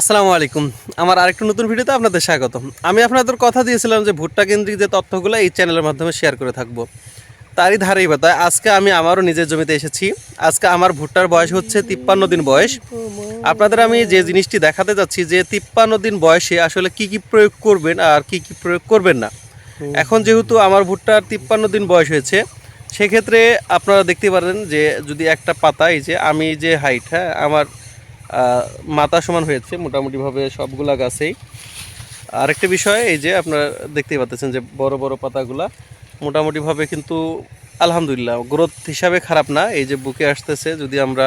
আসসালামু আলাইকুম। আমার আরেকটা নতুন ভিডিওতে আপনাদের স্বাগত। আমি আপনাদের কথা দিয়েছিলাম যে ভুট্টা কেন্দ্রিক যে তথ্যগুলো এই চ্যানেলের মাধ্যমে শেয়ার করে থাকব। তারই ধারেই বাতায় আজকে আমি আমারও নিজের জমিতে এসেছি। আজকে আমার ভুট্টার বয়স হচ্ছে তিপ্পান্ন দিন বয়স। আপনাদের আমি যে জিনিসটি দেখাতে যাচ্ছি যে তিপ্পান্ন দিন বয়সে আসলে কি কি প্রয়োগ করবেন আর কি কি প্রয়োগ করবেন না। এখন যেহেতু আমার ভুট্টার তিপ্পান্ন দিন বয়স হয়েছে সেক্ষেত্রে আপনারা দেখতে পারেন যে যদি একটা পাতা এই যে আমি যে হাইট হ্যাঁ আমার মাথা সমান হয়েছে মোটামুটিভাবে সবগুলা গাছেই। আরেকটা বিষয়, এই যে আপনারা দেখতেই পাচ্ছেন যে বড় বড় পাতাগুলা মোটামুটিভাবে কিন্তু আলহামদুলিল্লাহ গ্রোথ হিসাবে খারাপ না। এই যে বুকে আসতেছে, যদি আমরা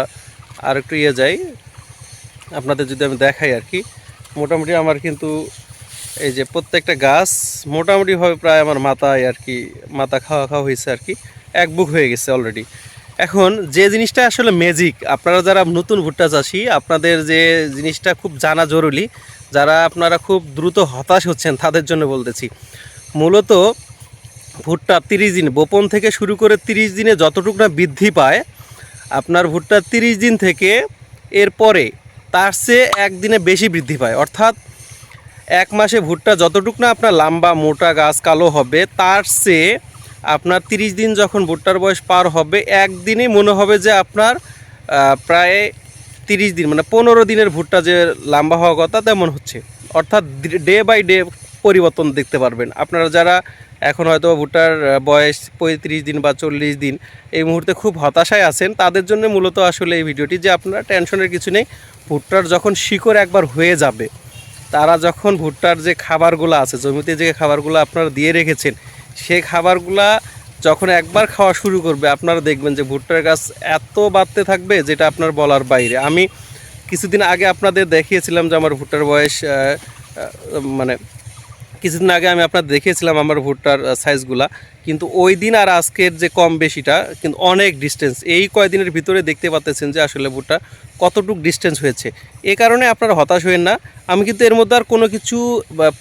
আর একটু ইয়ে যাই, আপনাদের যদি আমি দেখাই আর কি, মোটামুটি আমার কিন্তু এই যে প্রত্যেকটা গাছ মোটামুটিভাবে প্রায় আমার মাথায় আর কি, মাথা খাওয়া খাওয়া হয়েছে আর কি। এক বুক হয়ে গেছে অলরেডি এখন যে জিনিসটা আসলে ম্যাজিক আপনারা যারা নতুন ভুট্টা চাষি আপনাদের যে জিনিসটা খুব জানা জরুরি, যারা আপনারা খুব দ্রুত হতাশ হচ্ছেন, তাদের জন্য বলতেছি। মূলত ভুট্টা তিরিশ দিন, বোপন থেকে শুরু করে তিরিশ দিনে যতটুকু না বৃদ্ধি পায়, আপনার ভুট্টা তিরিশ দিন থেকে এরপরে তার চেয়ে একদিনে বেশি বৃদ্ধি পায়। অর্থাৎ এক মাসে ভুট্টা যতটুক না আপনার লম্বা, মোটা গাছ, কালো হবে, তার চেয়ে আপনার তিরিশ দিন যখন ভুট্টার বয়স পার হবে, একদিনই মনে হবে যে আপনার প্রায় তিরিশ দিন মানে পনেরো দিনের ভুট্টা যে লম্বা হওয়ার কথা তেমন হচ্ছে। অর্থাৎ ডে বাই ডে পরিবর্তন দেখতে পারবেন। আপনারা যারা এখন হয়তো ভুট্টার বয়স পঁয়ত্রিশ দিন বা চল্লিশ দিন, এই মুহূর্তে খুব হতাশায় আছেন, তাদের জন্য মূলত আসলে এই ভিডিওটি যে আপনারা টেনশনের কিছু নেই, ভুট্টার যখন শিকড় একবার হয়ে যাবে, তারা যখন ভুট্টার যে খাবারগুলো আছে, জমিতে যে খাবারগুলো আপনারা দিয়ে রেখেছেন সেই খাবারগুলা যখন একবার খাওয়া শুরু করবে, আপনারা দেখবেন যে ভুট্টার গাছ এত বাড়তে থাকবে যেটা আপনার বলার বাইরে। আমি কিছুদিন আগে আপনাদের দেখিয়েছিলাম যে আমার ভুট্টার বয়স মানে কিছুদিন আগে আমি আপনার দেখিয়েছিলাম আমার ভুট্টার সাইজগুলা কিন্তু ওই দিন আর আজকের যে কম বেশিটা, কিন্তু অনেক ডিস্টেন্স এই কয়দিনের ভিতরে দেখতে পাচ্ছেন যে আসলে ভুট্টা কতটুক ডিস্টেন্স হয়েছে। এ কারণে আপনারা হতাশ হয়েন না। আমি কিন্তু এর মধ্যে আর কোনো কিছু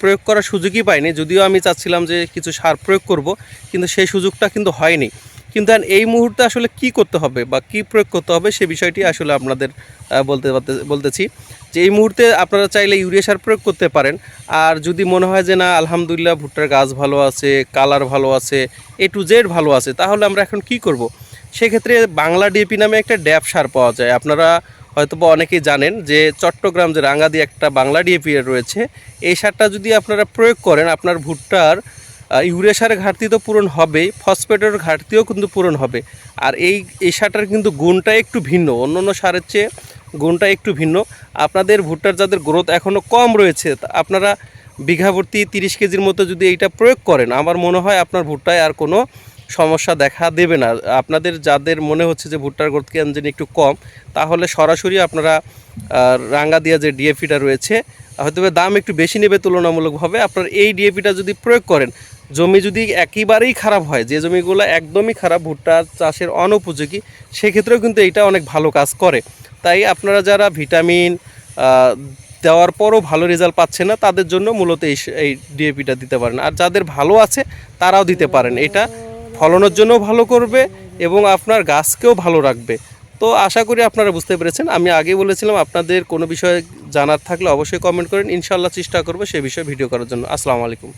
প্রয়োগ করার সুযোগই পাইনি। যদিও আমি চাচ্ছিলাম যে কিছু সার প্রয়োগ করব, কিন্তু সেই সুযোগটা কিন্তু হয়নি। কিন্তু এই মুহূর্তে আসলে কি করতে হবে বা কি প্রয়োগ করতে হবে সে বিষয়টি আসলে আপনাদের বলতে বলতেছি যে এই মুহূর্তে আপনারা চাইলে ইউরিয়া সার প্রয়োগ করতে পারেন। আর যদি মনে হয় যে না, আলহামদুলিল্লাহ ভুট্টার গাছ ভালো আছে, কালার ভালো আছে, এ টু জেড ভালো আছে, তাহলে আমরা এখন কি করব? সেক্ষেত্রে বাংলা ডিএপি নামে একটা ড্যাপ সার পাওয়া যায়। আপনারা হয়তো বা অনেকেই জানেন যে চট্টগ্রাম যে রাঙ্গাদি একটা বাংলা ডিএপি রয়েছে, এই সারটা যদি আপনারা প্রয়োগ করেন, আপনার ভুট্টার ইউরিয়া সারের ঘাটতি তো পূরণ হবেই ফসফেটের ঘাটতিও কিন্তু পূরণ হবে। আর এই এই সারটার কিন্তু গুণটা একটু ভিন্ন অন্য অন্য সারের চেয়ে গুণটা একটু ভিন্ন। আপনাদের ভুট্টার যাদের গ্রোথ এখনও কম রয়েছে আপনারা বিঘা ভর্তি তিরিশ কেজির মতো যদি এইটা প্রয়োগ করেন, আমার মনে হয় আপনার ভুট্টায় আর কোনো সমস্যা দেখা দেবে না। আপনাদের যাদের মনে হচ্ছে যে ভুট্টার গ্রোথ কেন্দ্রে একটু কম, তাহলে সরাসরি আপনারা রাঙ্গা দিয়া যে ডিএপিটা রয়েছে হয়তো দাম একটু বেশি নেবে তুলনামূলকভাবে, আপনার এই ডিএপিটা যদি প্রয়োগ করেন জমি যদি একেবারেই খারাপ হয়, যে জমিগুলো একদমই খারাপ, ভুট্টা চাষের অনুপযোগী, সেক্ষেত্রেও কিন্তু এইটা অনেক ভালো কাজ করে। তাই আপনারা যারা ভিটামিন দেওয়ার পরও ভালো রেজাল্ট পাচ্ছে না, তাদের জন্য মূলত এই এই ডিএপিটা দিতে পারেন। আর যাদের ভালো আছে, তারাও দিতে পারেন। এটা ফলনের জন্য ভালো করবে এবং আপনার গাছকেও ভালো রাখবে। তো আশা করি আপনারা বুঝতে পেরেছেন। আমি আগে বলেছিলাম, আপনাদের কোনো বিষয়ে জানার থাকলে অবশ্যই কমেন্ট করেন। ইনশাল্লাহ চেষ্টা করব সে বিষয়ে ভিডিও করার জন্য। আসসালামু আলাইকুম।